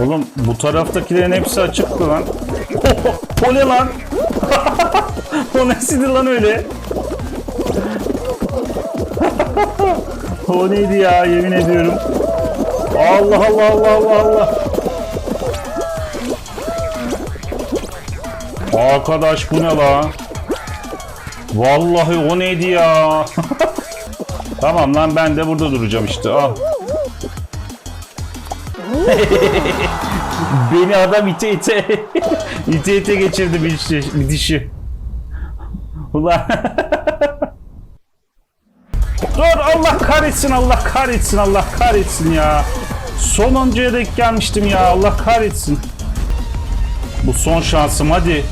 Oğlum bu taraftakilerin hepsi açıktı lan. o ne lan? o nesiydi lan öyle? o neydi ya yemin ediyorum. Allah Allah Allah Allah Allah. Arkadaş bu ne la? Vallahi o neydi ya? tamam lan ben de burada duracağım işte al. Beni adam ite ite ite ite geçirdi bir dişi. Bir dişi. Ulan. Dur Allah kahretsin Allah kahretsin Allah kahretsin ya. Sonuncuya denk gelmiştim ya Allah kahretsin. Bu son şansım hadi.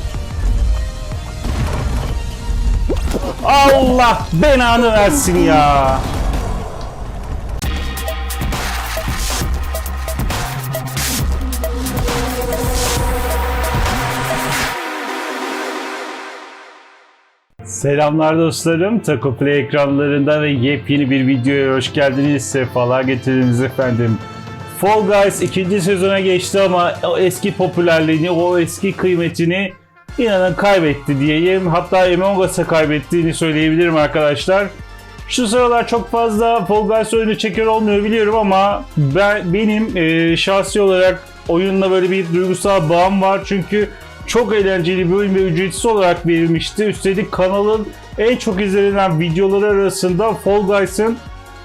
Allah belanı versin ya. Selamlar dostlarım. Taco Play ekranlarında ve yepyeni bir videoya hoş geldiniz. Sefalar getirdiniz efendim. Fall Guys ikinci sezona geçti ama o eski popülerliğini, o eski kıymetini inanın kaybetti diyeyim. Hatta Among Us'a kaybettiğini söyleyebilirim arkadaşlar. Şu sıralar çok fazla Fall Guys oyunu çekiyor olmuyor biliyorum ama ben benim e, şahsi olarak oyunla böyle bir duygusal bağım var. Çünkü çok eğlenceli bir oyun ve ücretsiz olarak verilmişti. Üstelik kanalın en çok izlenen videoları arasında Fall Guys'ın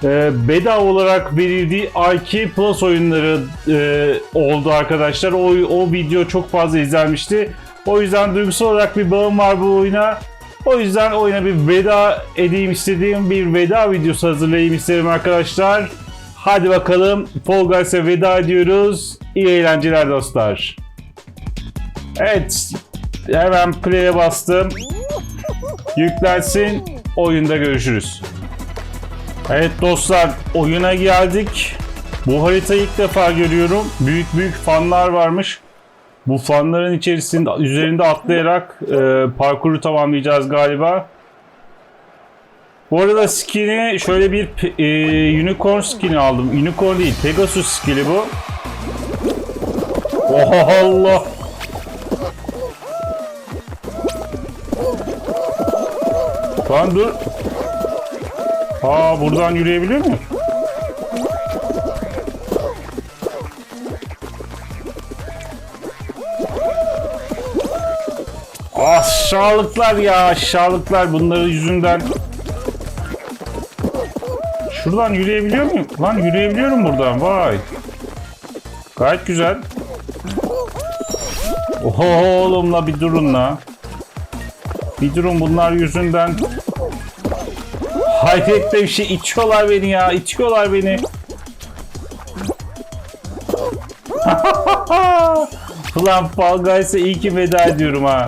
e, bedava olarak verildiği IK Plus oyunları e, oldu arkadaşlar. O, o video çok fazla izlenmişti. O yüzden duygusal olarak bir bağım var bu oyuna. O yüzden oyuna bir veda edeyim istediğim bir veda videosu hazırlayayım isterim arkadaşlar. Hadi bakalım Fall Guys'a veda ediyoruz. İyi eğlenceler dostlar. Evet. Hemen play'e bastım. Yüklensin. Oyunda görüşürüz. Evet dostlar oyuna geldik. Bu haritayı ilk defa görüyorum. Büyük büyük fanlar varmış. Bu fanların içerisinde üzerinde atlayarak e, parkuru tamamlayacağız galiba. Bu arada skin'i şöyle bir e, unicorn skin'i aldım. Unicorn değil, Pegasus skin'i bu. Oha Allah. Lan dur. Aa buradan yürüyebiliyor muyum? Aşağılıklar ya aşağılıklar bunları yüzünden. Şuradan yürüyebiliyor muyum? Lan yürüyebiliyorum buradan vay. Gayet güzel. Oho oğlum la bir durun la. Bir durun bunlar yüzünden. Hayret bir şey içiyorlar beni ya içiyorlar beni. Ulan Fall Guys'a iyi ki veda ediyorum ha.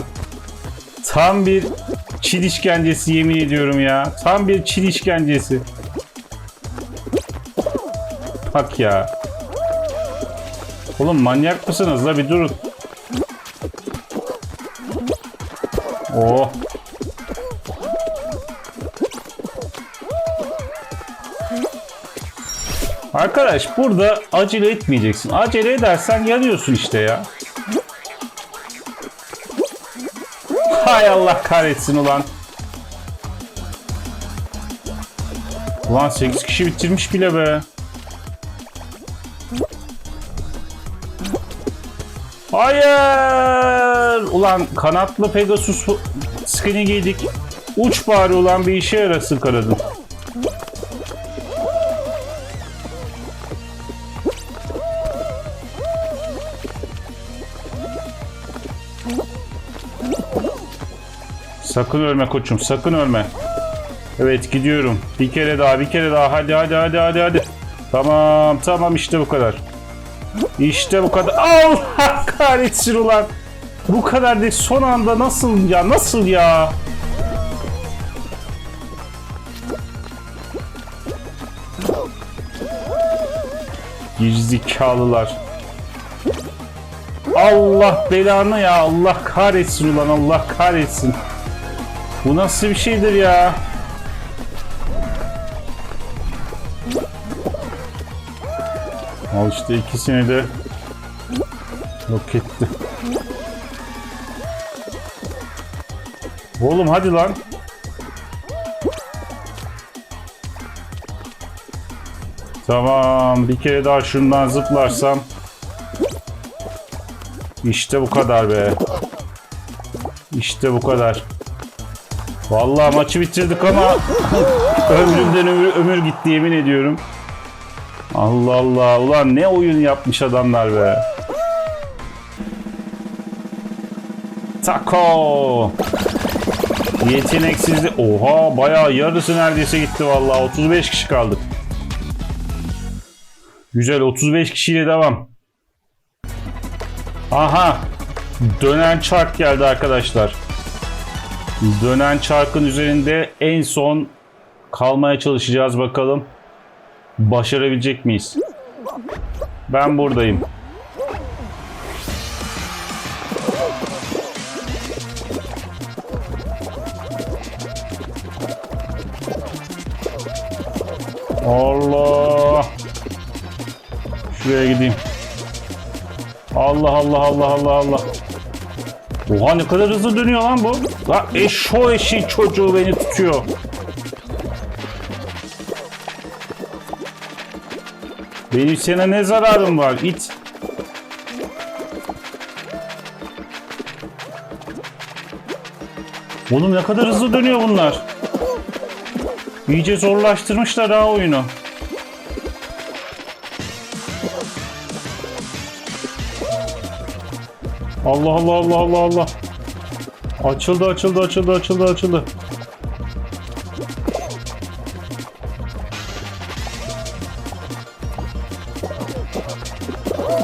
Tam bir çil işkencesi yemin ediyorum ya. Tam bir çil işkencesi. Bak ya. Oğlum manyak mısınız la bir durun. Oh. Arkadaş burada acele etmeyeceksin. Acele edersen yanıyorsun işte ya. Hay Allah kahretsin ulan. Ulan 8 kişi bitirmiş bile be. Hayır! Ulan kanatlı Pegasus skin'i giydik. Uç bari ulan bir işe yarasın kanadın. Sakın ölme koçum, sakın ölme. Evet gidiyorum. Bir kere daha, bir kere daha. Hadi hadi hadi hadi hadi. Tamam, tamam işte bu kadar. İşte bu kadar. Allah kahretsin ulan. Bu kadar değil. Son anda nasıl ya? Nasıl ya? Gerizekalılar. Allah belanı ya. Allah kahretsin ulan. Allah kahretsin. Bu nasıl bir şeydir ya? Al işte ikisini de Yok etti. Oğlum hadi lan. Tamam bir kere daha şundan zıplarsam. İşte bu kadar be. İşte bu kadar. Vallahi maçı bitirdik ama ömrümden ömür, ömür gitti yemin ediyorum. Allah Allah. Ulan ne oyun yapmış adamlar be. Taco. Yeteneksizlik. Oha bayağı yarısı neredeyse gitti vallahi. 35 kişi kaldık. Güzel 35 kişiyle devam. Aha. Dönen çark geldi arkadaşlar. Dönen çarkın üzerinde en son kalmaya çalışacağız bakalım. Başarabilecek miyiz? Ben buradayım. Allah. Şuraya gideyim. Allah Allah Allah Allah Allah. Oha ne kadar hızlı dönüyor lan bu. La eşo eşi çocuğu beni tutuyor. Benim sana ne zararım var it. Oğlum ne kadar hızlı dönüyor bunlar. İyice zorlaştırmışlar ha oyunu. Allah Allah Allah Allah Allah. Açıldı açıldı açıldı açıldı açıldı.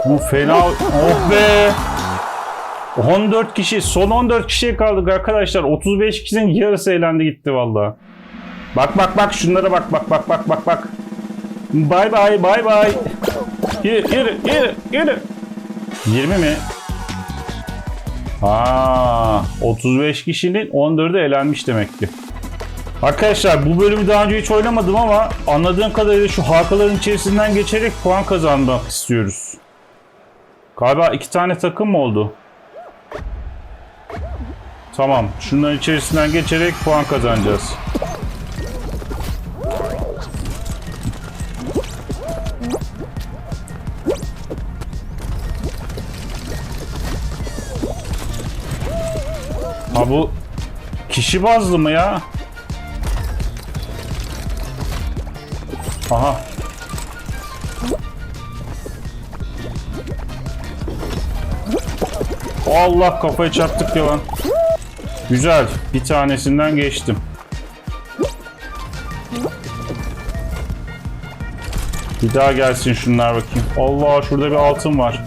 Bu fena. Oh be. 14 kişi. Son 14 kişiye kaldık arkadaşlar. 35 kişinin yarısı eğlendi gitti valla. Bak bak bak şunlara bak bak bak bak bak bak. Bay bay bay bay. Yürü yürü yürü yürü. 20 mi? Aa, 35 kişinin 14'ü elenmiş demek ki. Arkadaşlar bu bölümü daha önce hiç oynamadım ama anladığım kadarıyla şu halkaların içerisinden geçerek puan kazanmak istiyoruz. Galiba iki tane takım mı oldu? Tamam. Şunların içerisinden geçerek puan kazanacağız. Ha bu kişi bazlı mı ya? Aha. Allah kafayı çarptık ya lan. Güzel. Bir tanesinden geçtim. Bir daha gelsin şunlar bakayım. Allah şurada bir altın var.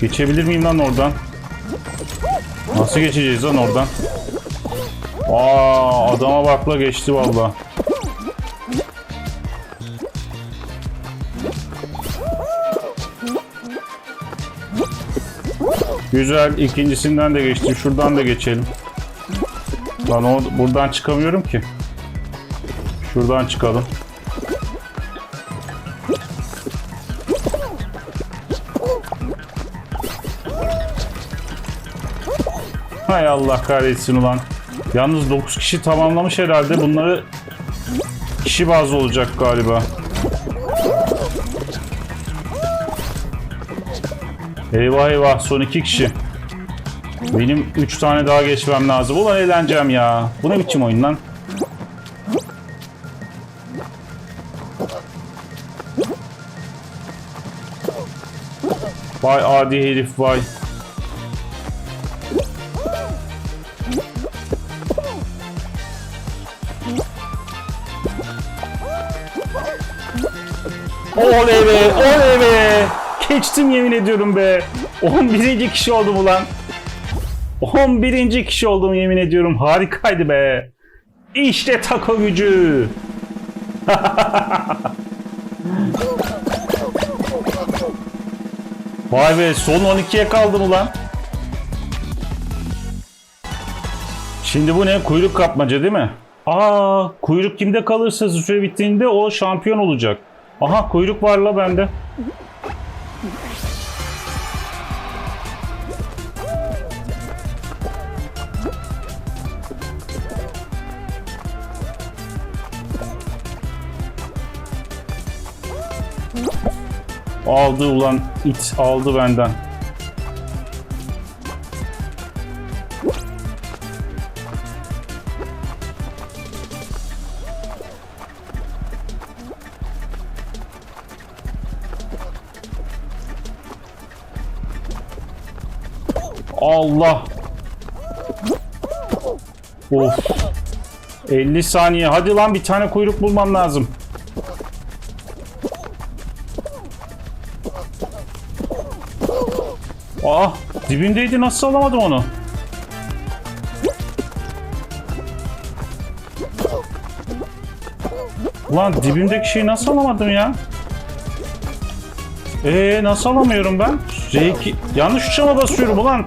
Geçebilir miyim lan oradan? Nasıl geçeceğiz lan oradan? Aa adama bakla geçti valla. Güzel. ikincisinden de geçti. Şuradan da geçelim. Lan o buradan çıkamıyorum ki. Şuradan çıkalım. Hay Allah kahretsin ulan. Yalnız 9 kişi tamamlamış herhalde. Bunları kişi bazlı olacak galiba. Eyvah eyvah son 2 kişi. Benim 3 tane daha geçmem lazım. Ulan eğleneceğim ya. Bu ne biçim oyun lan? Vay adi herif vay. Oley be, oley be. Geçtim yemin ediyorum be. 11. kişi oldum ulan. 11. kişi oldum yemin ediyorum. Harikaydı be. İşte taco gücü. Vay be son 12'ye kaldım ulan. Şimdi bu ne? Kuyruk kapmaca değil mi? Aa, kuyruk kimde kalırsa süre bittiğinde o şampiyon olacak. Aha kuyruk var la bende. Aldı ulan it aldı benden. Allah. Of. 50 saniye. Hadi lan bir tane kuyruk bulmam lazım. Aa, dibindeydi nasıl alamadım onu? Ulan dibimdeki şeyi nasıl alamadım ya? Ee nasıl alamıyorum ben? R2 yanlış tuşa basıyorum ulan?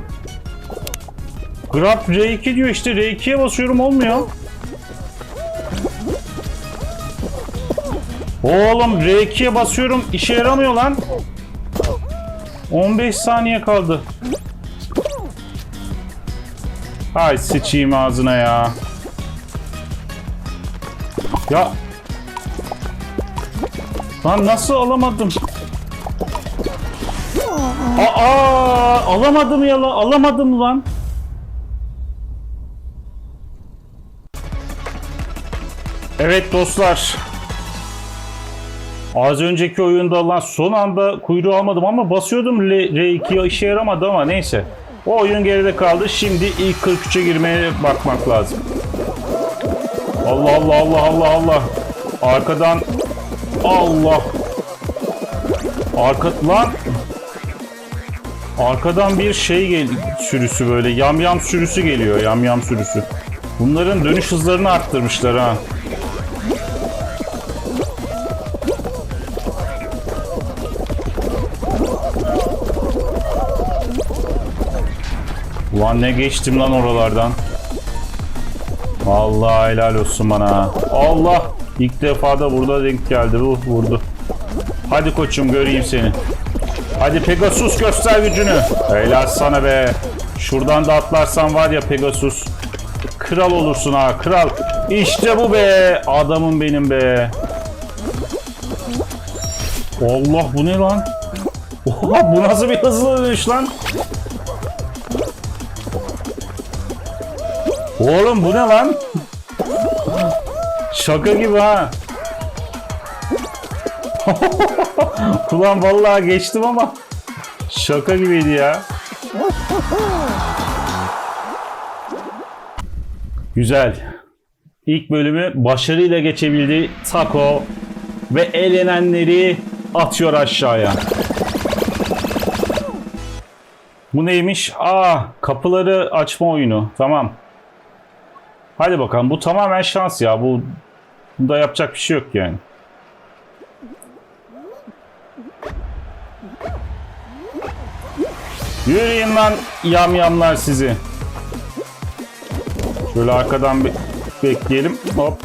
Grab R2 diyor işte R2'ye basıyorum olmuyor. Oğlum R2'ye basıyorum işe yaramıyor lan. 15 saniye kaldı. Ay sıçayım ağzına ya. Ya. Lan nasıl alamadım? Aa, alamadım ya lan. Alamadım lan. Evet dostlar. Az önceki oyunda lan son anda kuyruğu almadım ama basıyordum L- R2'ye işe yaramadı ama neyse. O oyun geride kaldı. Şimdi ilk 43'e girmeye bakmak lazım. Allah Allah Allah Allah Allah. Arkadan Allah. Arka lan Arkadan bir şey gel sürüsü böyle yamyam sürüsü geliyor. Yamyam sürüsü. Bunların dönüş hızlarını arttırmışlar ha. Ulan ne geçtim lan oralardan. Allah helal olsun bana. Allah ilk defa da burada denk geldi bu vurdu. Hadi koçum göreyim seni. Hadi Pegasus göster gücünü. Helal sana be. Şuradan da atlarsan var ya Pegasus. Kral olursun ha kral. İşte bu be. Adamım benim be. Allah bu ne lan? Oha bu nasıl bir hızlı dönüş lan? Oğlum bu ne lan? Şaka gibi ha. Ulan vallahi geçtim ama şaka gibiydi ya. Güzel. İlk bölümü başarıyla geçebildi Taco ve elenenleri atıyor aşağıya. Bu neymiş? Aa, kapıları açma oyunu. Tamam. Hadi bakalım. Bu tamamen şans ya. Bu bunda yapacak bir şey yok yani. Yürüyün lan yamyamlar sizi. Şöyle arkadan bir bekleyelim. Hop.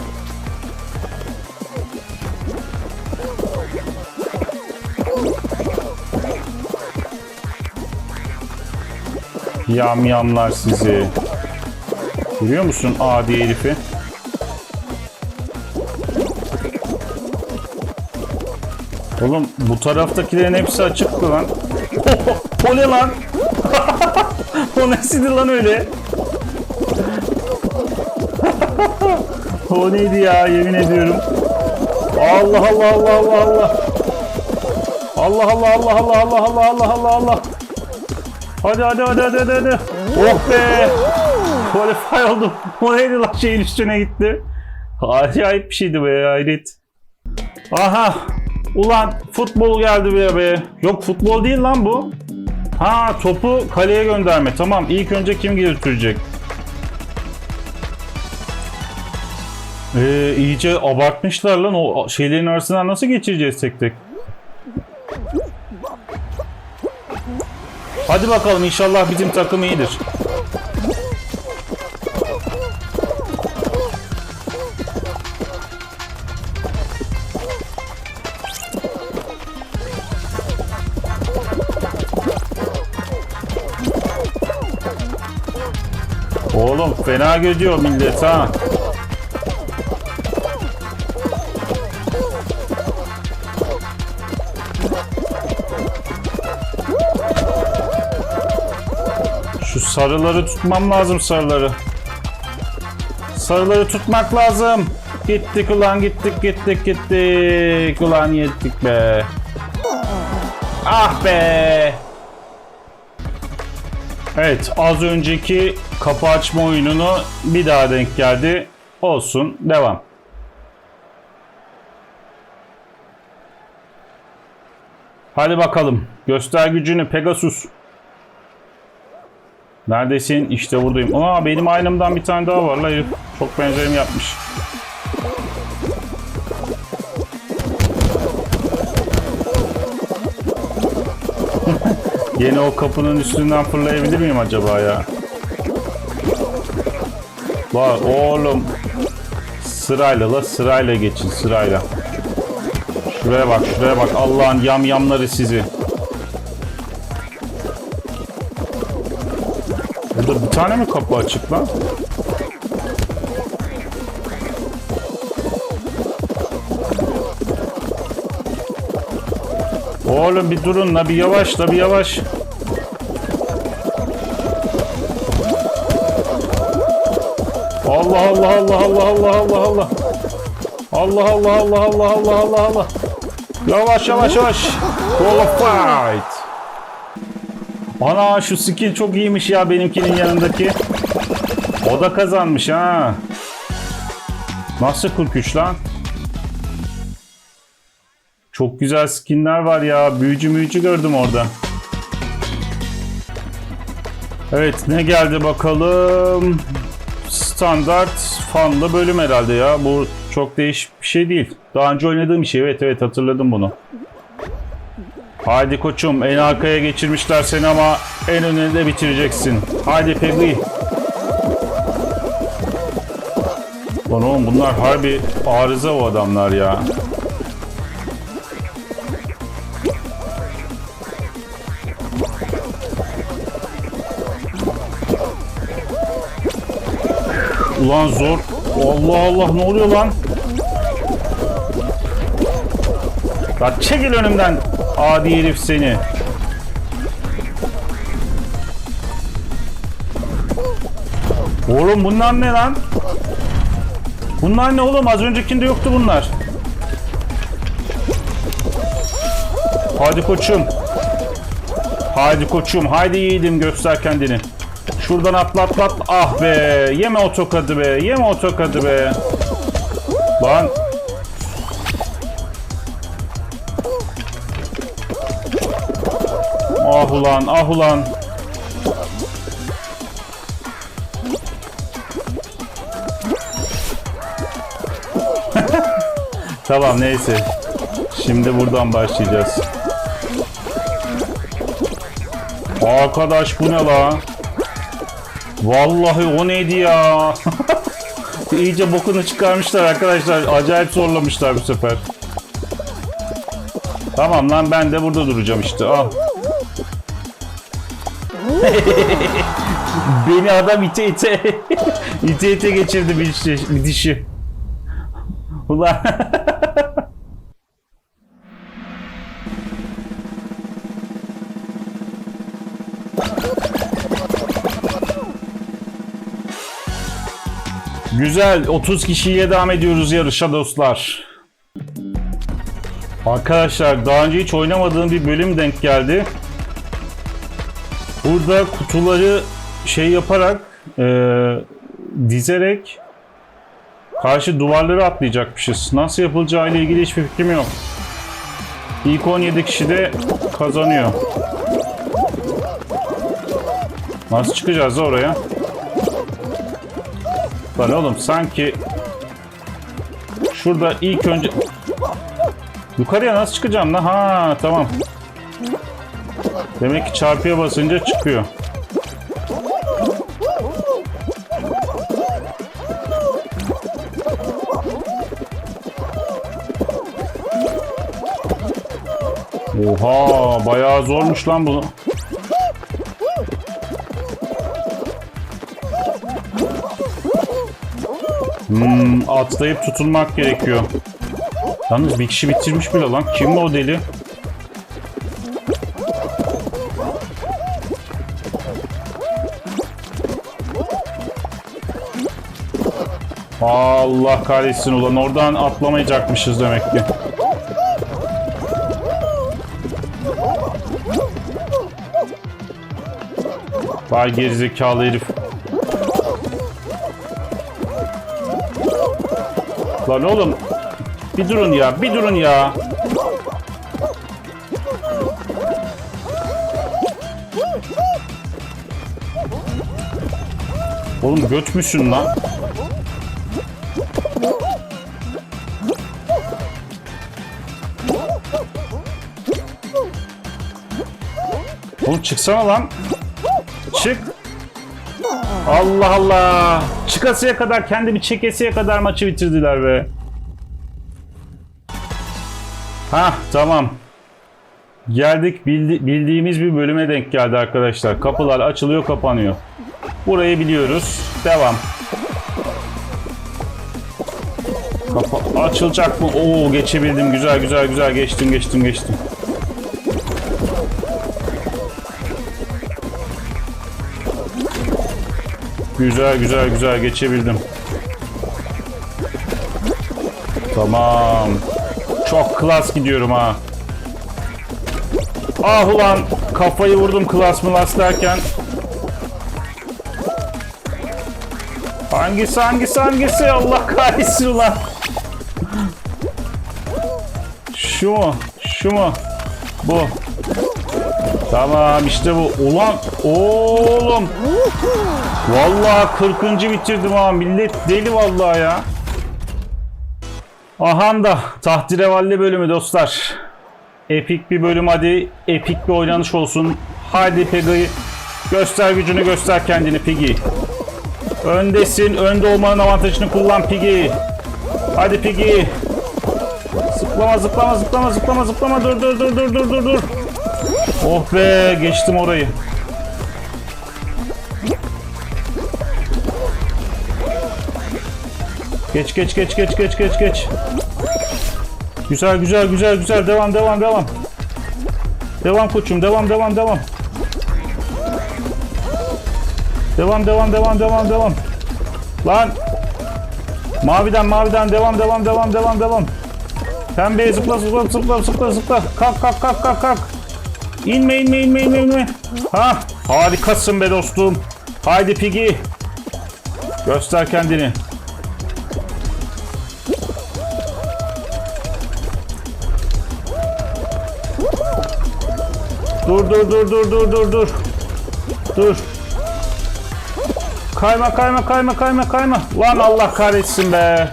Yamyamlar sizi. Görüyor musun adi herifi? Oğlum bu taraftakilerin hepsi açıktı lan. o ne lan? o nesiydi lan öyle? o neydi ya yemin ediyorum. Allah Allah Allah Allah Allah. Allah Allah Allah Allah Allah Allah Allah Allah Allah. Hadi hadi hadi hadi hadi. Oh be. Qualify oldum. O neydi lan şeyin üstüne gitti. Acayip bir şeydi be hayret. Aha. Ulan futbol geldi be be. Yok futbol değil lan bu. Ha topu kaleye gönderme. Tamam ilk önce kim götürecek? Ee, iyice abartmışlar lan o şeylerin arasından nasıl geçireceğiz tek tek? Hadi bakalım inşallah bizim takım iyidir. Fena gidiyor millet ha. Şu sarıları tutmam lazım sarıları. Sarıları tutmak lazım. Gittik ulan gittik gittik gittik. Ulan yettik be. Ah be. Evet az önceki kapı açma oyununu bir daha denk geldi. Olsun devam. Hadi bakalım. Göster gücünü Pegasus. Neredesin? İşte buradayım. Aa benim aynımdan bir tane daha var la. Çok benzerim yapmış. Yine o kapının üstünden fırlayabilir miyim acaba ya? Var oğlum. Sırayla la sırayla geçin sırayla. Şuraya bak şuraya bak Allah'ın yamyamları sizi. Burada bir tane mi kapı açık lan? Oğlum bir durun la bir yavaş la bir yavaş. Allah Allah Allah Allah Allah Allah Allah. Allah Allah Allah Allah Allah Allah Allah. Yavaş yavaş yavaş. Qualified. Ana şu skin çok iyiymiş ya benimkinin yanındaki. O da kazanmış ha. Nasıl 43 lan? Çok güzel skinler var ya. Büyücü müyücü gördüm orada. Evet ne geldi bakalım. Standart fanlı bölüm herhalde ya. Bu çok değişik bir şey değil. Daha önce oynadığım bir şey. Evet evet hatırladım bunu. Haydi koçum en arkaya geçirmişler seni ama en önünde bitireceksin. Haydi Peggy. Lan oğlum bunlar harbi arıza o adamlar ya. Ulan zor. Allah Allah ne oluyor lan? Lan çekil önümden. Adi herif seni. Oğlum bunlar ne lan? Bunlar ne oğlum? Az öncekinde yoktu bunlar. Hadi koçum. Haydi koçum. Haydi yiğidim göster kendini. Şuradan atla atla atla. Ah be. Yeme o tokadı be. Yeme o tokadı be. Lan. Ah ulan ah ulan. tamam neyse. Şimdi buradan başlayacağız. Arkadaş bu ne la? Vallahi o neydi ya? İyice bokunu çıkarmışlar arkadaşlar. Acayip zorlamışlar bu sefer. Tamam lan ben de burada duracağım işte. Al. Beni adam ite ite ite ite geçirdi bir dişi. Bir dişi. Ulan. Güzel. 30 kişiyle devam ediyoruz yarışa dostlar. Arkadaşlar daha önce hiç oynamadığım bir bölüm denk geldi. Burada kutuları şey yaparak e, dizerek karşı duvarları atlayacakmışız. Nasıl yapılacağı ile ilgili hiçbir fikrim yok. İlk 17 kişi de kazanıyor. Nasıl çıkacağız oraya? Lan oğlum sanki şurada ilk önce yukarıya nasıl çıkacağım lan? Ha tamam. Demek ki çarpıya basınca çıkıyor. Oha bayağı zormuş lan bu. Hmm, atlayıp tutulmak gerekiyor. Yalnız bir kişi bitirmiş bile lan. Kim o deli? Allah kahretsin ulan oradan atlamayacakmışız demek ki. Vay gerizekalı herif. Lan oğlum bir durun ya bir durun ya. Oğlum götmüşsün lan. Oğlum çıksana lan. Çık. Allah Allah. Çıkasıya kadar kendimi çekesiye kadar maçı bitirdiler be. Ha tamam. Geldik bildi- bildiğimiz bir bölüme denk geldi arkadaşlar. Kapılar açılıyor kapanıyor. Burayı biliyoruz. Devam. Kapı açılacak mı? Oo geçebildim. Güzel güzel güzel geçtim geçtim geçtim. Güzel güzel güzel geçebildim. Tamam. Çok klas gidiyorum ha. Ah ulan kafayı vurdum klas mılas derken. Hangisi hangisi hangisi Allah kahretsin ulan. Şu mu? Şu mu? Bu. Tamam işte bu. Ulan oğlum. Vallahi 40. bitirdim ha. Millet deli vallahi ya. Aha da tahtirevalli bölümü dostlar. Epik bir bölüm hadi. Epik bir oynanış olsun. Hadi Peggy. Göster gücünü göster kendini Piggy. Öndesin. Önde olmanın avantajını kullan Piggy. Hadi Piggy. Zıplama zıplama zıplama zıplama zıplama dur dur dur dur dur dur dur. Oh be geçtim orayı. Geç geç geç geç geç geç geç. Güzel güzel güzel güzel devam devam devam. Devam koçum devam devam devam. Devam devam devam devam devam. Lan. Maviden maviden devam devam devam devam devam. Pembeye zıpla zıpla zıpla zıpla zıpla. Kalk kalk kalk kalk kalk. İnme inme inme inme inme. Ha harikasın be dostum. Haydi Piggy. Göster kendini. Dur dur dur dur dur dur dur. Dur. Kayma kayma kayma kayma kayma. Lan Allah kahretsin be.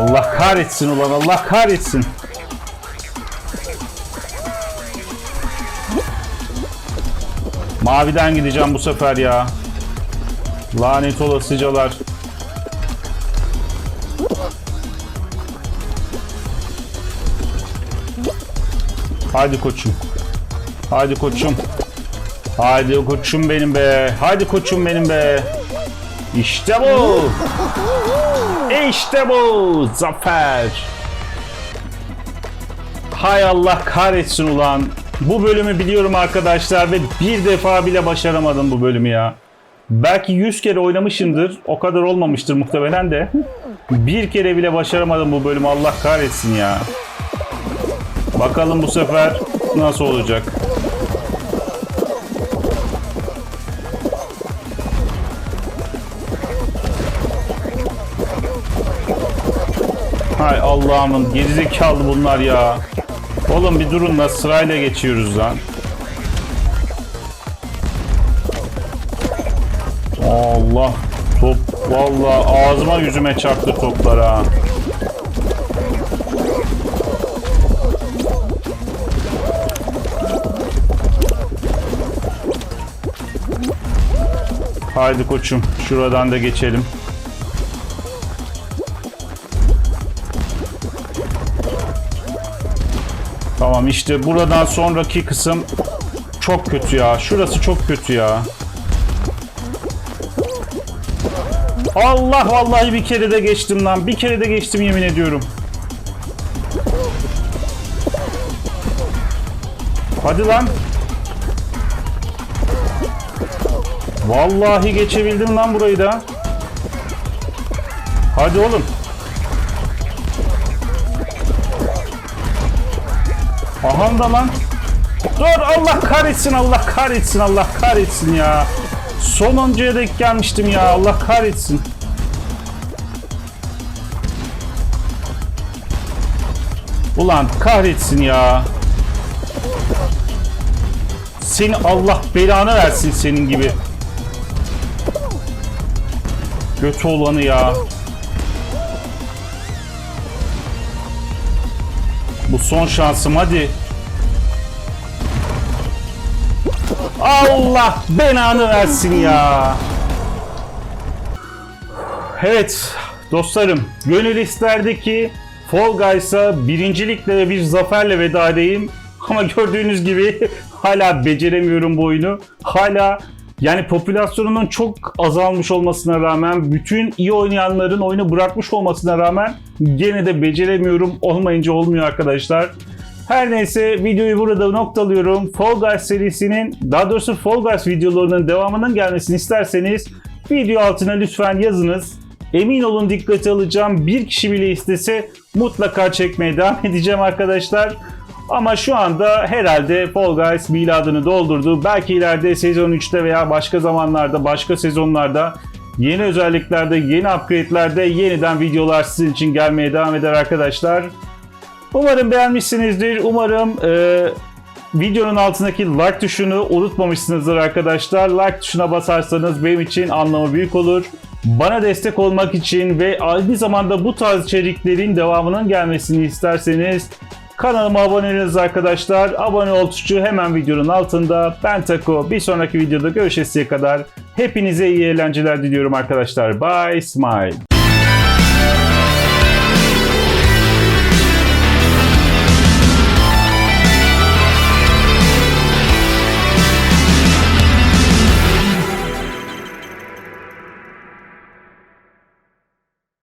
Allah kahretsin ulan Allah kahretsin. Maviden gideceğim bu sefer ya. Lanet olasıcalar. Haydi koçum. Haydi koçum. Haydi koçum benim be. Haydi koçum benim be. İşte bu. İşte bu. Zafer. Hay Allah kahretsin ulan. Bu bölümü biliyorum arkadaşlar ve bir defa bile başaramadım bu bölümü ya. Belki 100 kere oynamışımdır. O kadar olmamıştır muhtemelen de. Bir kere bile başaramadım bu bölümü. Allah kahretsin ya. Bakalım bu sefer nasıl olacak. Allah'ımın gerizekalı bunlar ya. Oğlum bir durun da sırayla geçiyoruz lan. Allah top vallahi ağzıma yüzüme çarptı toplar ha. Haydi koçum şuradan da geçelim. İşte buradan sonraki kısım çok kötü ya. Şurası çok kötü ya. Allah vallahi bir kere de geçtim lan. Bir kere de geçtim yemin ediyorum. Hadi lan. Vallahi geçebildim lan burayı da. Hadi oğlum. Aha da lan. Dur Allah kahretsin Allah kahretsin Allah kahretsin ya. Sonuncuya denk gelmiştim ya Allah kahretsin. Ulan kahretsin ya. Seni Allah belanı versin senin gibi. Götü olanı ya. Bu son şansım hadi. Allah belanı versin ya. Evet dostlarım gönül isterdi ki Fall Guys'a birincilikle ve bir zaferle veda edeyim. Ama gördüğünüz gibi hala beceremiyorum bu oyunu. Hala yani popülasyonunun çok azalmış olmasına rağmen bütün iyi oynayanların oyunu bırakmış olmasına rağmen gene de beceremiyorum. Olmayınca olmuyor arkadaşlar. Her neyse videoyu burada noktalıyorum. Fall Guys serisinin daha doğrusu Fall Guys videolarının devamının gelmesini isterseniz video altına lütfen yazınız. Emin olun dikkate alacağım. Bir kişi bile istese mutlaka çekmeye devam edeceğim arkadaşlar. Ama şu anda herhalde Fall Guys miladını doldurdu. Belki ileride sezon 3'te veya başka zamanlarda, başka sezonlarda yeni özelliklerde, yeni upgrade'lerde yeniden videolar sizin için gelmeye devam eder arkadaşlar. Umarım beğenmişsinizdir. Umarım e, videonun altındaki like tuşunu unutmamışsınızdır arkadaşlar. Like tuşuna basarsanız benim için anlamı büyük olur. Bana destek olmak için ve aynı zamanda bu tarz içeriklerin devamının gelmesini isterseniz kanalıma abone olunuz arkadaşlar. Abone ol tuşu hemen videonun altında. Ben Tako. Bir sonraki videoda görüşesiye kadar hepinize iyi eğlenceler diliyorum arkadaşlar. Bye, smile.